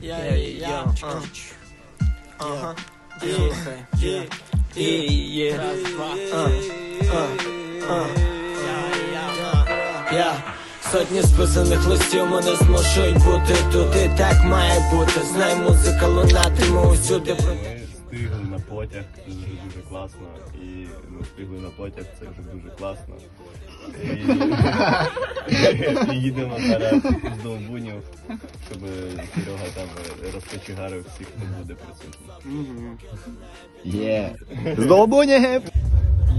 Я, я, я. Ага. Слухай. І, є. Я. Сотні списаних листів мене змушують бути тут і так має бути. Знай музика лунатиме усюди. Ми встигли на потяг, це дуже дуже класно. І ми встигли на потяг, це вже дуже класно. І, їдемо зараз з Довбунів, щоб Серега там розкочегарив всіх, хто буде присутній. Є. З Долбунів!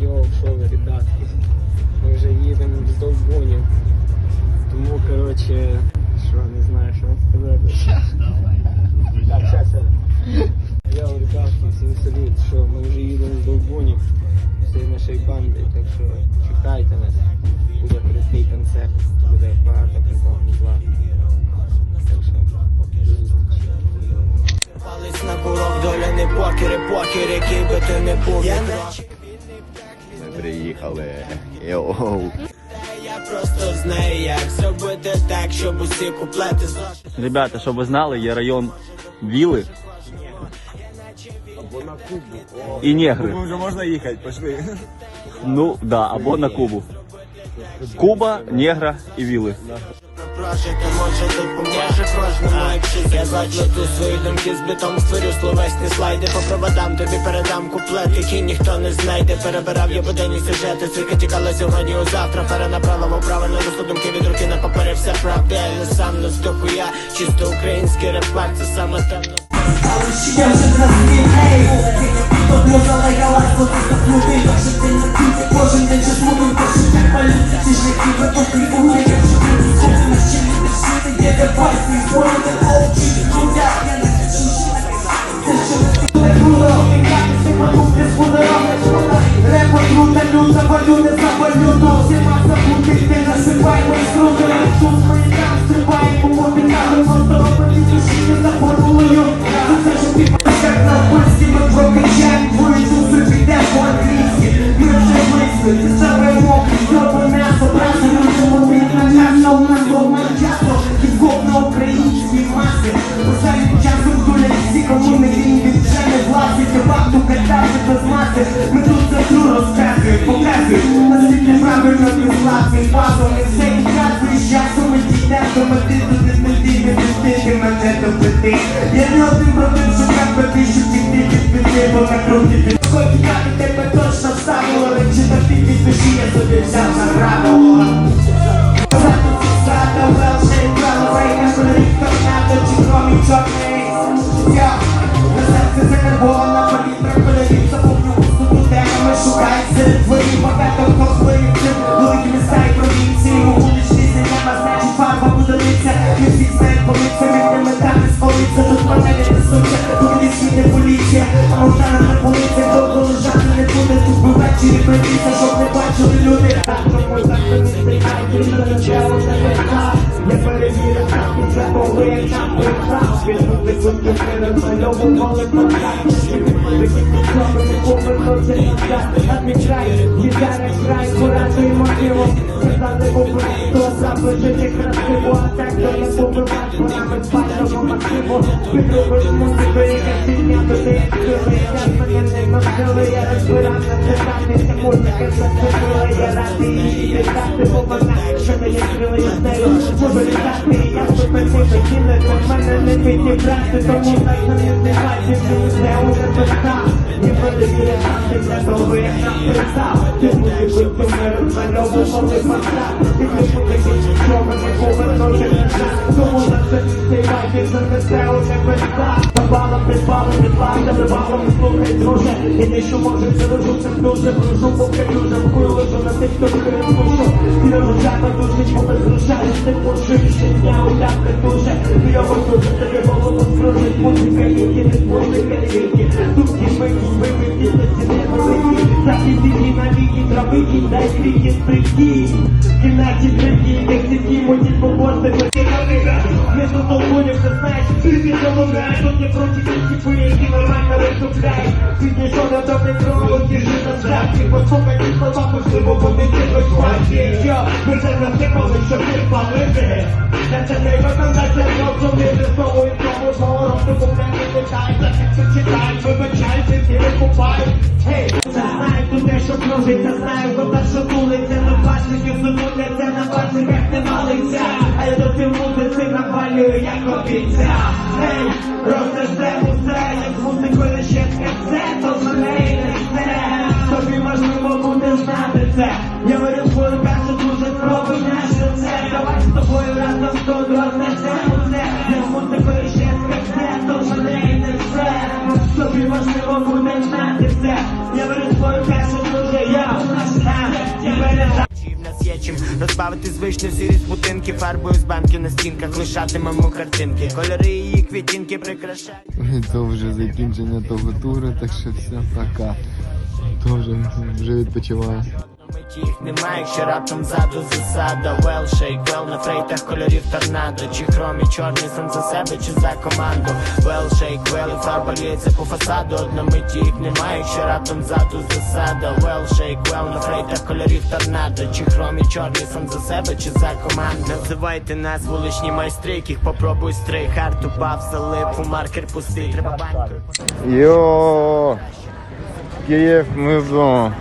Йоу, що ви, ребятки. Ми вже їдемо з Довбунів. Тому, коротше, що, не знаю, що вам сказати. Так, щас. Йоу, ребятки, всім салют, що ми вже їдемо з Довбунів. Всією нашою бандою, так що чекайте нас. Буде крутий концерт, буде багато прикольного зла. Палець на курок, доля не покери, покер, який би ти не був. Ми приїхали. Йоу. Я просто знаю, як зробити так, щоб усі куплети. Ребята, щоб ви знали, є район Віли. І негри. Вже можна їхати, пішли. Ну, да, або на Кубу. Куба, негра і Віли. Прожити може допоможе кожному, якщо я заплету свої думки з бітом створю словесні слайди по проводам тобі передам куплет, який ніхто не знайде. Перебирав я буденні сюжети, цирка тікала сьогодні у завтра. Перенаправила правильно русло думки від руки на папері все правда. Я не сам не здохуя, чисто український репак, це саме темно. Ми тут за тру розказуємо, показуємо Наскільки правильно післати базом І все і часу, і часом ми дійдемо до мети Тут не мети, не піти, мене до пити Я не один проти, шукав пити, що піти від піти Бо на круті під Хотіти тебе точно вставило Речі та ти душі, я собі взяв за правило несуться, не поліція А Монтана на полицях довго лежати не буде Тут ввечері прибійся, щоб не бачили люди не не не Не перевірив, і це коли там вертав Відбути кутки перед мальовували контакт Такі підсоби не повернуться назад А мій край, гітара край, куратою мотивом Сказати попросто, красиво А так то не масиву Підробиш музику, яка піднята, ти як сили Я мене не навчили, я розбирав на питання Музика зацепила, я радий її вітати Бо вона, що не є крила, я стелю Щоб літати, я супер покине До мене не підібрати, тому так не здивайся Це уже пизда, і перевіря нам Ти не того, як нам писав Ти музику, ти не розмальовували фаса Ти не буде що мене повернути Тому на це здивайся, занесе уже пизда Припали, підлазя, вибавом, слухай, друже І те, що може, це лежу, це дуже Гружу, поки дуже вкую, лежу на тих, хто не слушу Ти розжата душить, бо без грошей Ти почуєш щодня, уявка дуже Ти його дуже, тобі голову скружить Музика, які не музика, які Думки мої, вибиті, на ціни великі Захисті на віки, травики, дай крики, прикинь Кімнаті древні, як сіті, мої поборти Толкунем, ты знаешь, ты не замугаешь Тут не против типа, які нормально розшукаєш Ти не що на добре крову, держи на здравці Послухай ці слова, можливо, вони тебе хватить Йо, ми вже насипали, що ти палити Та це не виконати, розуміти, знову і знову, знову проблеми питай, так якщо читай, вибачай, ти не купай. Гей, це знаю, тут те, що кружиться, знаю, кота, навалюю, як обіцяв. Гей, розтажде усе, як музикою ще все, розбавити звичні сірі з будинки, фарбою з банків на стінках лишатимемо картинки. Кольори її квітінки прикрашають. Це вже закінчення того туру, так що все, пока. Тоже вже відпочиваю. Миті їх немає, якщо раптом ззаду засада. Shake, well на фрейтах кольорів торнадо. Чи хромі чорний сам за себе, чи за команду. Shake, well і фарба лється по фасаду. Одна миті їх немає, якщо раптом ззаду засада. Shake, well на фрейтах кольорів торнадо. Чи хромі чорний сам за себе, чи за команду. Називайте нас вуличні майстри, яких попробуй стрий Хард упав, залип, у маркер пустий Треба банькою Йо! Київ, ми вдома.